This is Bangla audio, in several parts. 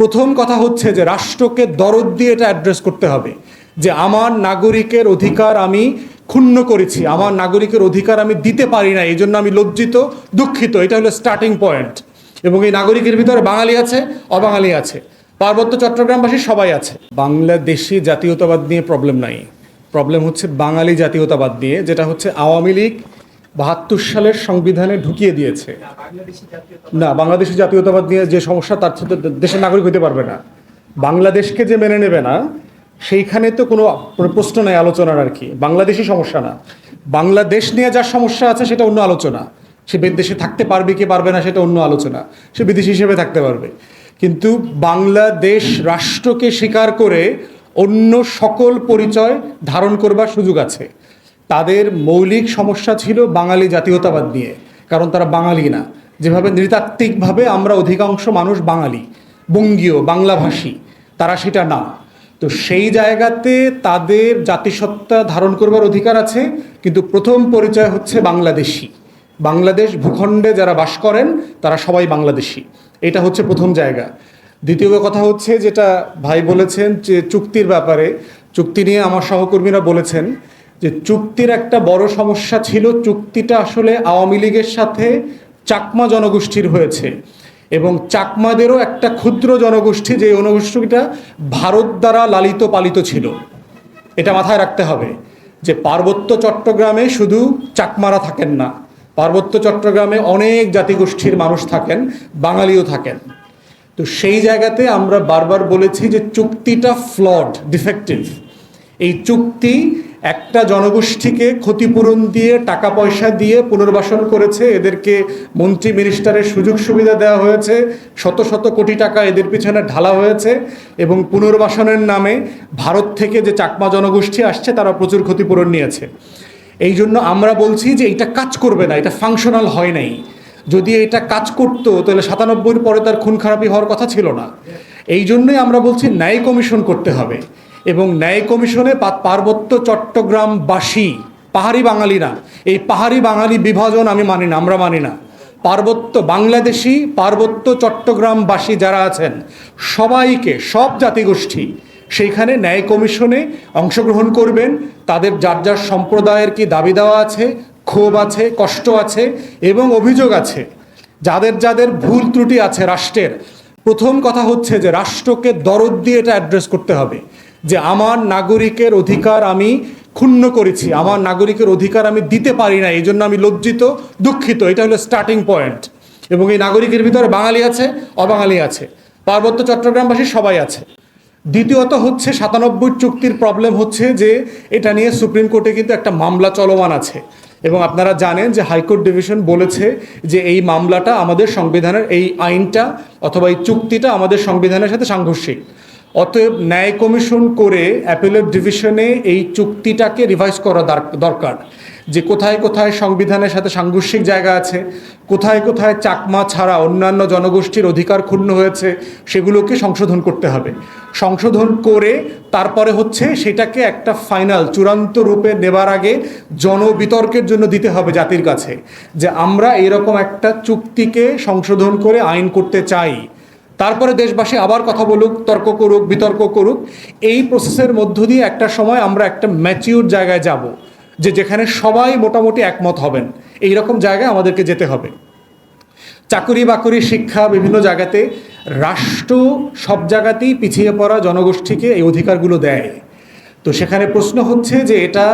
প্রথম কথা হচ্ছে যে রাষ্ট্রকে দরদ দিয়ে এটা অ্যাড্রেস করতে হবে যে আমার নাগরিকের অধিকার আমি ক্ষুণ্ণ করেছি, আমার নাগরিকের অধিকার আমি দিতে পারি না এই জন্য আমি লজ্জিত, দুঃখিত, এটা হলো স্টার্টিং পয়েন্ট এবং এই নাগরিকের ভিতরে বাঙালি আছে, অবাঙালি আছে, পার্বত্য চট্টগ্রামবাসী সবাই আছে। বাংলাদেশি জাতীয়তাবাদ নিয়ে প্রবলেম নাই। প্রবলেম হচ্ছে বাঙালি জাতীয়তাবাদ নিয়ে, যেটা হচ্ছে আওয়ামী লীগ বাহাত্তর সালের সংবিধানে ঢুকিয়ে দিয়েছে। না বাংলাদেশের জাতীয়তাবাদ নিয়ে যে সমস্যা, তার সাথে দেশের নাগরিক হতে পারবে না। বাংলাদেশকে যে মেনে নেবে না, সেইখানে তো কোনো প্রশ্ন নেই আলোচনার আর কি। বাংলাদেশি সমস্যা না। বাংলাদেশ নিয়ে যার সমস্যা আছে, সেটা অন্য আলোচনা। সে বিদেশে থাকতে পারবে কি পারবে না, সেটা অন্য আলোচনা। সে বিদেশি হিসেবে থাকতে পারবে। কিন্তু বাংলাদেশ রাষ্ট্রকে স্বীকার করে অন্য সকল পরিচয় ধারণ করবার সুযোগ আছে। তাদের মৌলিক সমস্যা ছিল বাঙালি জাতীয়তাবাদ নিয়ে, কারণ তারা বাঙালি না। যেভাবে নৃতাত্ত্বিকভাবে আমরা অধিকাংশ মানুষ বাঙালি, বঙ্গীয়, বাংলাভাষী, তারা সেটা না। তো সেই জায়গাতে তাদের জাতিসত্তা ধারণ করবার অধিকার আছে, কিন্তু প্রথম পরিচয় হচ্ছে বাংলাদেশি। বাংলাদেশ ভূখণ্ডে যারা বাস করেন, তারা সবাই বাংলাদেশি। এটা হচ্ছে প্রথম জায়গা। দ্বিতীয় কথা হচ্ছে যেটা ভাই বলেছেন যে চুক্তির ব্যাপারে, চুক্তি নিয়ে আমার সহকর্মীরা বলেছেন যে চুক্তির একটা বড় সমস্যা ছিল, চুক্তিটা আসলে আওয়ামী লীগের সাথে চাকমা জনগোষ্ঠীর হয়েছে এবং চাকমাদেরও একটা ক্ষুদ্র জনগোষ্ঠী যে জনগোষ্ঠীটা ভারত দ্বারা লালিত পালিত ছিল। এটা মাথায় রাখতে হবে যে পার্বত্য চট্টগ্রামে শুধু চাকমারা থাকেন না, পার্বত্য চট্টগ্রামে অনেক জাতিগোষ্ঠীর মানুষ থাকেন, বাঙালিও থাকেন। তো সেই জায়গাতে আমরা বারবার বলেছি যে চুক্তিটা ফ্লড ডিফেক্টিভ এই চুক্তি একটা জনগোষ্ঠীকে ক্ষতিপূরণ দিয়ে টাকা পয়সা দিয়ে পুনর্বাসন করেছে, এদেরকে মন্ত্রী, মিনিস্টারের সুযোগ সুবিধা দেওয়া হয়েছে, শত শত কোটি টাকা এদের পিছনে ঢালা হয়েছে এবং পুনর্বাসনের নামে ভারত থেকে যে চাকমা জনগোষ্ঠী আসছে, তারা প্রচুর ক্ষতিপূরণ নিয়েছে। এই জন্য আমরা বলছি যে এটা কাজ করবে না, এটা ফাংশনাল হয় নাই। যদি এটা কাজ করতো, তাহলে সাতানব্বইয়ের পরে তার খুন খারাপি হওয়ার কথা ছিল না। এই জন্যই আমরা বলছি ন্যায় কমিশন করতে হবে। এবং ন্যায় কমিশনে পার্বত্য চট্টগ্রামবাসী, পাহাড়ি বাঙালি না। এই পাহাড়ি বাঙালি বিভাজন আমি মানি না, আমরা মানি না। পার্বত্য বাংলাদেশি, পার্বত্য চট্টগ্রামবাসী যারা আছেন, সবাইকে, সব জাতিগোষ্ঠী, সেইখানে ন্যায় কমিশনে অংশগ্রহণ করবেন। তাদের যার যার সম্প্রদায়ের কি দাবি দেওয়া আছে, ক্ষোভ আছে, কষ্ট আছে এবং অভিযোগ আছে, যাদের যাদের ভুল ত্রুটি আছে রাষ্ট্রের। প্রথম কথা হচ্ছে যে রাষ্ট্রকে দরদ দিয়ে এটা অ্যাড্রেস করতে হবে। যে আমার নাগরিকের অধিকার আমি ক্ষুণ্ণ করেছি, আমার নাগরিকের অধিকার আমি দিতে পারি না, এই জন্য আমি লজ্জিত, দুঃখিত, এটা হলো স্টার্টিং পয়েন্ট এবং এই নাগরিকের ভিতরে বাঙালি আছে, অবাঙালি আছে, পার্বত্য চট্টগ্রামবাসী সবাই আছে। দ্বিতীয়ত হচ্ছে সাতানব্বই চুক্তির প্রবলেম হচ্ছে যে এটা নিয়ে সুপ্রিম কোর্টে কিন্তু একটা মামলা চলমান আছে। এবং আপনারা জানেন যে হাইকোর্ট ডিভিশন বলেছে যে এই মামলাটা আমাদের সংবিধানের, এই আইনটা অথবা এই চুক্তিটা আমাদের সংবিধানের সাথে সাংঘর্ষিক। অতএব ন্যায় কমিশন করে অ্যাপেলেট ডিভিশনে এই চুক্তিটাকে রিভাইজ করা দার- দরকার। যে কোথায় কোথায় সংবিধানের সাথে সাংঘর্ষিক জায়গা আছে, কোথায় কোথায় চাকমা ছাড়া অন্যান্য জনগোষ্ঠীর অধিকার ক্ষুণ্ণ হয়েছে, সেগুলোকে সংশোধন করতে হবে। সংশোধন করে তারপরে হচ্ছে সেটাকে একটা ফাইনাল, চূড়ান্ত রূপে নেবার আগে জনবিতর্কের জন্য দিতে হবে জাতির কাছে। যে আমরা এরকম একটা চুক্তিকে সংশোধন করে আইন করতে চাই তারপরে দেশবাসী আবার কথা বলুক, তর্ক করুক, বিতর্ক করুক, এই প্রসেসের মধ্য দিয়ে একটা সময় আমরা একটা ম্যাচিউর জায়গায় যাব, যে যেখানে সবাই মোটামুটি একমত হবেন। এই রকম জায়গায় আমাদেরকে যেতে হবে। চাকুরি বাকুরি শিক্ষা বিভিন্ন জায়গাতে, রাষ্ট্র সব জায়গাতেই পিছিয়ে পড়া জনগোষ্ঠীকে এই অধিকারগুলো দেয়। তো সেখানে প্রশ্ন হচ্ছে যে এটা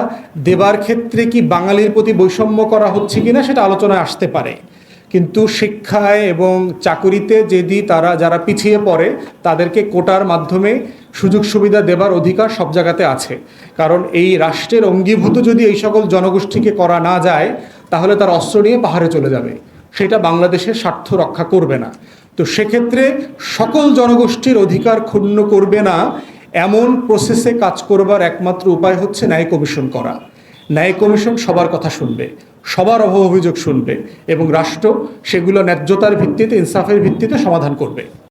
দেবার ক্ষেত্রে কি বাঙালির প্রতি বৈষম্য করা হচ্ছে কিনা সেটা আলোচনায় আসতে পারে। কিন্তু শিক্ষায় এবং চাকুরিতে যদি তারা যারা পিছিয়ে পড়ে, তাদেরকে কোটার মাধ্যমে সুযোগ সুবিধা দেবার অধিকার সব জায়গাতে আছে। কারণ এই রাষ্ট্রের অঙ্গীভূত যদি এই সকল জনগোষ্ঠীকে করা না যায়, তাহলে তার অস্ত্র নিয়ে পাহাড়ে চলে যাবে। সেটা বাংলাদেশের স্বার্থ রক্ষা করবে না। তো সেক্ষেত্রে সকল জনগোষ্ঠীর অধিকার ক্ষুণ্ণ করবে না, এমন প্রসেসে কাজ করবার একমাত্র উপায় হচ্ছে ন্যায় কমিশন করা। ন্যায় কমিশন সবার কথা শুনবে। সবার অভাব অভিযোগ শুনবে এবং রাষ্ট্র সেগুলো ন্যায্যতার ভিত্তিতে ইনসাফের ভিত্তিতে সমাধান করবে।